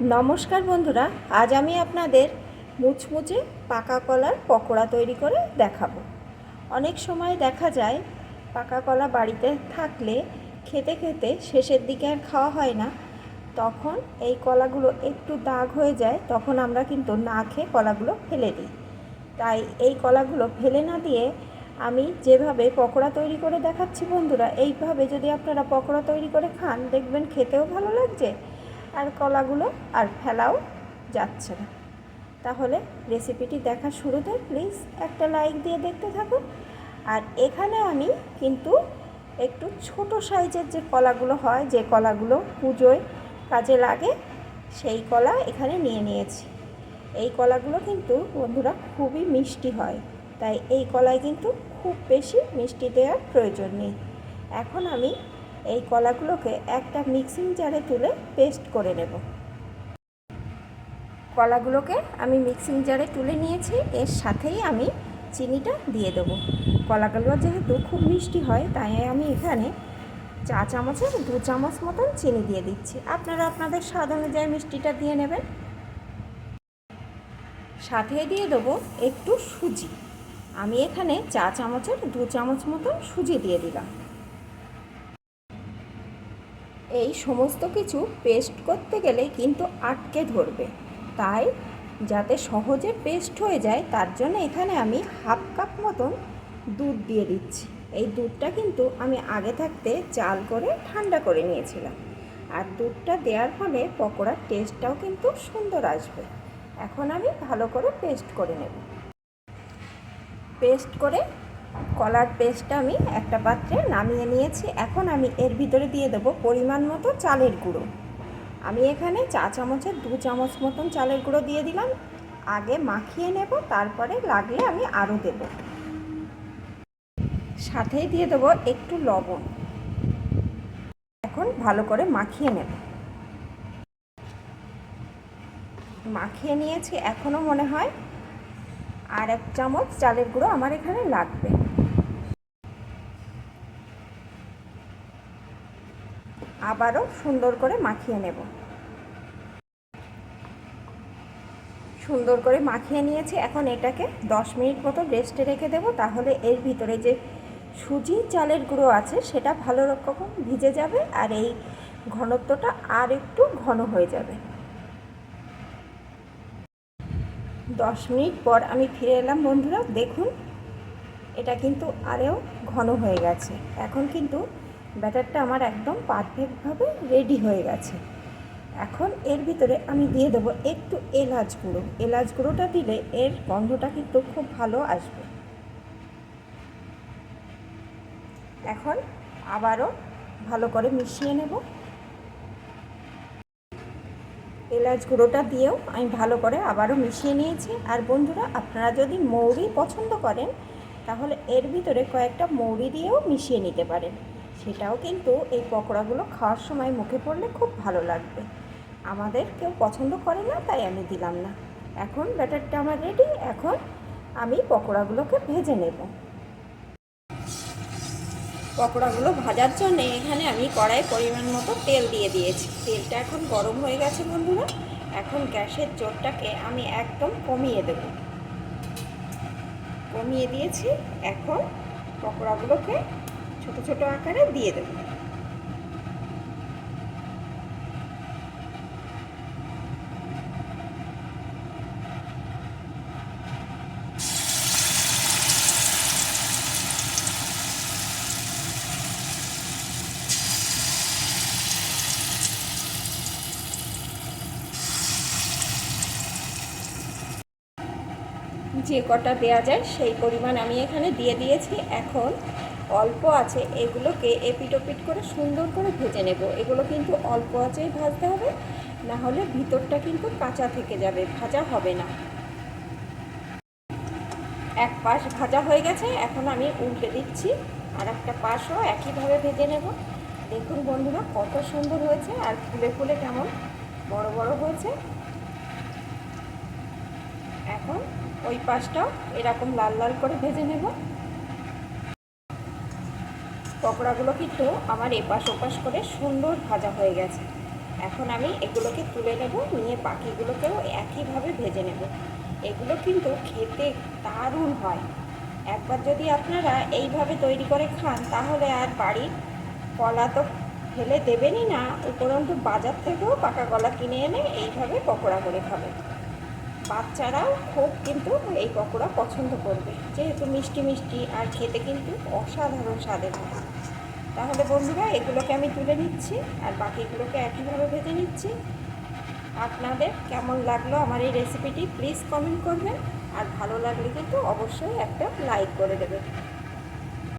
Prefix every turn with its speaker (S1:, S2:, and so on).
S1: নমস্কার বন্ধুরা, আজ আমি আপনাদের মুচমুচে পাকা কলার পকোড়া তৈরি করে দেখাবো। অনেক সময় দেখা যায়, পাকা কলা বাড়িতে থাকলে খেতে খেতে শেষের দিকে আর খাওয়া হয় না। তখন এই কলাগুলো একটু দাগ হয়ে যায়, তখন আমরা কিন্তু না খেয়ে কলাগুলো ফেলে দিই। তাই এই কলাগুলো ফেলে না দিয়ে আমি যেভাবে পকোড়া তৈরি করে দেখাচ্ছি বন্ধুরা, এইভাবে যদি আপনারা পকোড়া তৈরি করে খান, দেখবেন খেতেও ভালো লাগছে। আর কলাগুলো আর ফেলাও যাচ্ছে না। তাহলে রেসিপিটি দেখা শুরুতে প্লিজ একটা লাইক দিয়ে দেখতে থাকুন। আর এখানে আমি কিন্তু একটু ছোট সাইজের যে কলাগুলো হয়, যে কলাগুলো পুজোয় কাজে লাগে, সেই কলা এখানে নিয়ে নিয়েছি। এই কলাগুলো কিন্তু বন্ধুরা খুবই মিষ্টি হয়, তাই এই কলায় কিন্তু খুব বেশি মিষ্টি দেওয়ার প্রয়োজন নেই। এখন আমি এই কলাগুলোকে একটা মিক্সিং জারে তুলে পেস্ট করে নেব। কলাগুলোকে আমি মিক্সিং জারে তুলে নিয়েছি, এর সাথেই আমি চিনিটা দিয়ে দেবো। কলাগুলো যেহেতু খুব মিষ্টি হয়, তাই আমি এখানে চা চামচের দু চামচ মতন চিনি দিয়ে দিচ্ছি। আপনারা আপনাদের স্বাদ অনুযায়ী মিষ্টিটা দিয়ে নেবেন। সাথে দিয়ে দেবো একটু সুজি। আমি এখানে চা চামচের দু চামচ মতন সুজি দিয়ে দিলাম। এই সমস্ত কিছু পেস্ট করতে গেলে কিন্তু আটকে ধরবে। তাই যাতে সহজে পেস্ট হয়ে যায়, তার জন্য এখানে আমি হাফ কাপ মতন দুধ দিয়ে দিচ্ছি। এই দুধটা কিন্তু আমি আগে থাকতে চাল করে ঠান্ডা করে নিয়েছিলাম। আর দুধটা দেওয়ার ফলে পকোড়ার টেস্টটাও কিন্তু সুন্দর আসবে। এখন আমি ভালো করে পেস্ট করে নেব। পেস্ট করে কলার পেস্টটা আমি একটা পাত্রে নামিয়ে নিয়েছি। এখন আমি এর ভিতরে দিয়ে দেবো পরিমাণ মতো চালের গুঁড়ো। আমি এখানে চা চামচের দু চামচ মতন চালের গুঁড়ো দিয়ে দিলাম। আগে মাখিয়ে নেব, তারপরে লাগলে আমি আরও দেব। সাথেই দিয়ে দেবো একটু লবণ। এখন ভালো করে মাখিয়ে নেব। মাখিয়ে নিয়েছি, এখনও মনে হয় আর এক চামচ চালের গুঁড়ো আমার এখানে লাগবে। আবারও সুন্দর করে মাখিয়ে নেব। সুন্দর করে মাখিয়ে নিয়েছি। এখন এটাকে দশ মিনিট মতো রেস্টে রেখে দেবো। তাহলে এর ভিতরে যে সুজি চালের গুঁড়ো আছে, সেটা ভালো রকম ভিজে যাবে আর এই ঘনত্বটা আর একটু ঘন হয়ে যাবে। দশ মিনিট পর আমি ফিরে এলাম, বন্ধুরা। দেখুন, এটা কিন্তু আরেও ঘন হয়ে গেছে। এখন কিন্তু ব্যাটারটা আমার একদম পারফেক্টভাবে রেডি হয়ে গেছে। এখন এর ভিতরে আমি দিয়ে দেবো একটু এলাচ গুঁড়ো। এলাচ গুঁড়োটা দিলে এর গন্ধটা কিন্তু খুব ভালো আসবে। এখন আবারও ভালো করে মিশিয়ে নেব। এলাচ গুঁড়োটা দিয়েও আমি ভালো করে আবারও মিশিয়ে নিয়েছি। আর বন্ধুরা, আপনারা যদি মৌরি পছন্দ করেন, তাহলে এর ভিতরে কয়েকটা মৌরি দিয়েও মিশিয়ে নিতে পারেন। সেটাও কিন্তু এই পকোড়াগুলো খাওয়ার সময় মুখে পড়লে খুব ভালো লাগবে। আমাদের কেউ পছন্দ করে না, তাই আমি দিলাম না। এখন ব্যাটারটা আমার রেডি এখন আমি পকোড়াগুলোকে ভেজে নেব। পকোড়াগুলো ভাজার জন্য এখানে আমি কড়াই পরিমাণ মতো তেল দিয়ে দিয়েছি। তেলটা এখন গরম হয়ে গেছে বন্ধুরা। এখন গ্যাসের জোরটাকে আমি একদম কমিয়ে দেব। কমিয়ে দিয়েছি। এখন পকোড়াগুলোকে ছোট ছোট আকারে দিয়ে দেবো। যে কটা দেওয়া যায় সেই পরিমাণ আমি এখানে দিয়ে দিয়েছি। এখন অল্প আছে, এগুলোকে এপিটোপিট করে সুন্দর করে ভেজে নেব। এগুলো কিন্তু অল্প আছেই ভাজতে হবে, না হলে ভিতরটা কিন্তু কাঁচা থেকে যাবে, ভাজা হবে না। এক পাশ ভাজা হয়ে গেছে, এখন আমি উল্টে দিচ্ছি আর একটা পাশও একইভাবে ভেজে নেব। দেখুন বন্ধুরা, কত সুন্দর হয়েছে, আর ফুলে ফুলে কেমন বড় বড় হয়েছে এখন ওই পাশটাও এরকম লাল লাল করে ভেজে নেব। পকোড়াগুলো কিন্তু আমার এপাশ ওপাশ করে সুন্দর ভাজা হয়ে গেছে। এখন আমি এগুলোকে তুলে নেব, নিয়ে বাকিগুলোকেও একইভাবে ভেজে নেব। এগুলো কিন্তু খেতে দারুণ হয়। একবার যদি আপনারা এইভাবে তৈরি করে খান, তাহলে আর বাড়ির কলা তো ফেলে দেবেনই না। উপরন্তু বাজার থেকেও পাকা কলা কিনে এনে এইভাবে পকোড়া করে খাবেন। বাচ্চারাও খুব কিন্তু এই পকোড়া পছন্দ করবে। যেহেতু মিষ্টি মিষ্টি আর খেতে কিন্তু অসাধারণ স্বাদের হয় তাহলে বন্ধুরা, এগুলোকে আমি তুলে নিচ্ছি আর বাকিগুলোকে একইভাবে ভেজে নিচ্ছি। আপনাদের কেমন লাগল আমার এই রেসিপিটি প্লিজ কমেন্ট করবেন। আর ভালো লাগলে কিন্তু অবশ্যই একটা লাইক করে দেবেন।